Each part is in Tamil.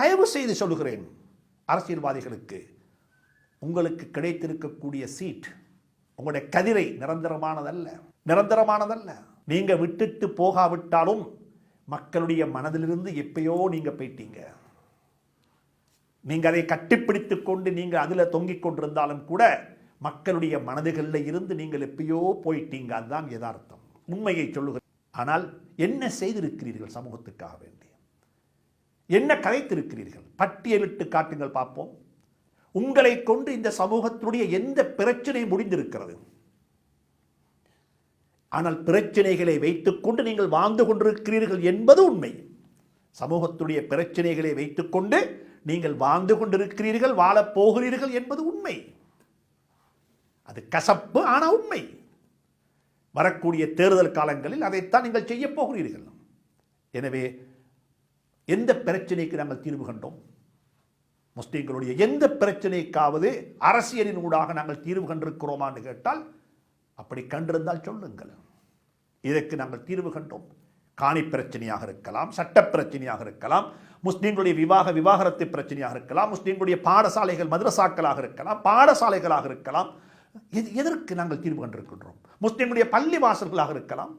தயவு செய்து சொல்லுகிறேன் அரசியல்வாதிகளுக்கு உங்களுக்கு கிடைத்திருக்கக்கூடிய சீட் உங்களுடைய கதிரை நிரந்தரமானதல்ல நிரந்தரமானதல்ல. நீங்க விட்டுட்டு போகாவிட்டாலும் மக்களுடைய மனதிலிருந்து எப்பயோ நீங்க போயிட்டீங்க. நீங்க அதை கட்டிப்பிடித்துக் கொண்டு நீங்க அதில் தொங்கிக் கொண்டிருந்தாலும் கூட மக்களுடைய மனதுகளில் இருந்து நீங்கள் எப்பயோ போயிட்டீங்க. அதுதான் யதார்த்தம். உண்மையை சொல்லுகிறேன். ஆனால் என்ன செய்திருக்கிறீர்கள் சமூகத்துக்காக வேண்டி? என்ன கதைத்திருக்கிறீர்கள்? பட்டியலிட்டு காட்டுங்கள் பார்ப்போம். உங்களை கொண்டு இந்த சமூகத்தினுடைய எந்த பிரச்சனை முடிந்திருக்கிறது? ஆனால் பிரச்சனைகளை வைத்துக்கொண்டு நீங்கள் வாழ்ந்து கொண்டிருக்கிறீர்கள் என்பது உண்மை. சமூகத்துடைய பிரச்சனைகளை வைத்துக்கொண்டு நீங்கள் வாழ்ந்து கொண்டிருக்கிறீர்கள் வாழப் போகிறீர்கள் என்பது உண்மை. அது கசப்பு ஆனால் உண்மை. வரக்கூடிய தேர்தல் காலங்களில் அதைத்தான் நீங்கள் செய்யப் போகிறீர்கள். எனவே எந்த பிரச்சனைக்கு நாங்கள் தீர்வு கண்டோம்? முஸ்லீம்களுடைய எந்த பிரச்சனைக்காவது அரசியலின் ஊடாக நாங்கள் தீர்வு கண்டிருக்கிறோமான்னு கேட்டால் அப்படி கண்டிருந்தால் சொல்லுங்கள். இதற்கு நாங்கள் தீர்வு கண்டோம். காணி பிரச்சனையாக இருக்கலாம் சட்ட பிரச்சனையாக இருக்கலாம் முஸ்லீம்களுடைய விவாக விவாகரத்து பிரச்சனையாக இருக்கலாம் முஸ்லீம்களுடைய பாடசாலைகள் மதரசாக்களாக இருக்கலாம் பாடசாலைகளாக இருக்கலாம். எது எதற்கு நாங்கள் தீர்வு கண்டிருக்கின்றோம்? முஸ்லீம்களுடைய பள்ளி வாசல்களாக இருக்கலாம்.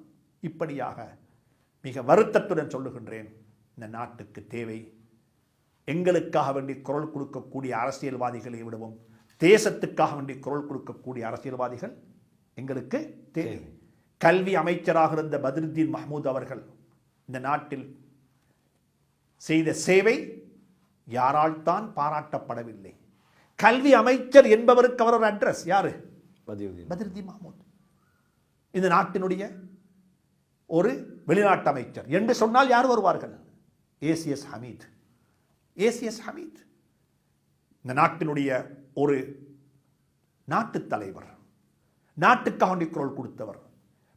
இப்படியாக மிக வருத்தத்துடன் சொல்லுகின்றேன். இந்த நாட்டுக்கு தேவை. எங்களுக்காக வேண்டி குரல் கொடுக்கக்கூடிய அரசியல்வாதிகளை விடவும் தேசத்துக்காக வேண்டி குரல் கொடுக்கக்கூடிய அரசியல்வாதிகள் எங்களுக்கு தேவை. கல்வி அமைச்சராக இருந்த பத்ருத்தீன் மஹ்மூத் அவர்கள் இந்த நாட்டில் செய்த சேவை யாரால் தான் பாராட்டப்படவில்லை. கல்வி அமைச்சர் என்பவருக்கு அவர் ஒரு அட்ரஸ். யாரு? பத்ருத்தீன் மஹ்மூத். இந்த நாட்டினுடைய ஒரு வெளிநாட்டு அமைச்சர். என்று சொன்னால் யார் வருவார்கள்? ஏசிஎஸ் ஹமீத். ஏசிஎஸ் ஹமீத். இந்த நாட்டினுடைய ஒரு நாட்டுத் தலைவர் நாட்டுக்காக வேண்டி குரல் கொடுத்தவர்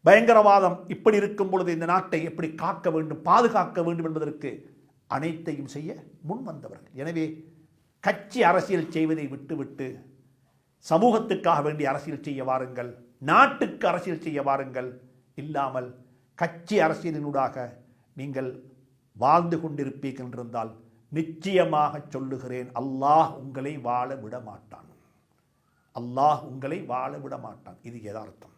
பயங்கரவாதம் இப்படி இருக்கும் பொழுது இந்த நாட்டை எப்படி காக்க வேண்டும் பாதுகாக்க வேண்டும் என்பதற்கு அனைத்தையும் செய்ய முன் வந்தவர்கள் எனவே கட்சி அரசியல் செய்வதை விட்டுவிட்டு சமூகத்துக்காக வேண்டி அரசியல் செய்ய வாருங்கள் நாட்டுக்கு அரசியல் செய்ய வாருங்கள். இல்லாமல் கட்சி அரசியலினூடாக நீங்கள் வாழ்ந்து கொண்டிருப்பீர்கள் என்றிருந்தால் நிச்சயமாக சொல்லுகிறேன் அல்லாஹ் உங்களை வாழ விட மாட்டான் அல்லாஹ் உங்களை வாழ விட மாட்டான் இது யதார்த்தம்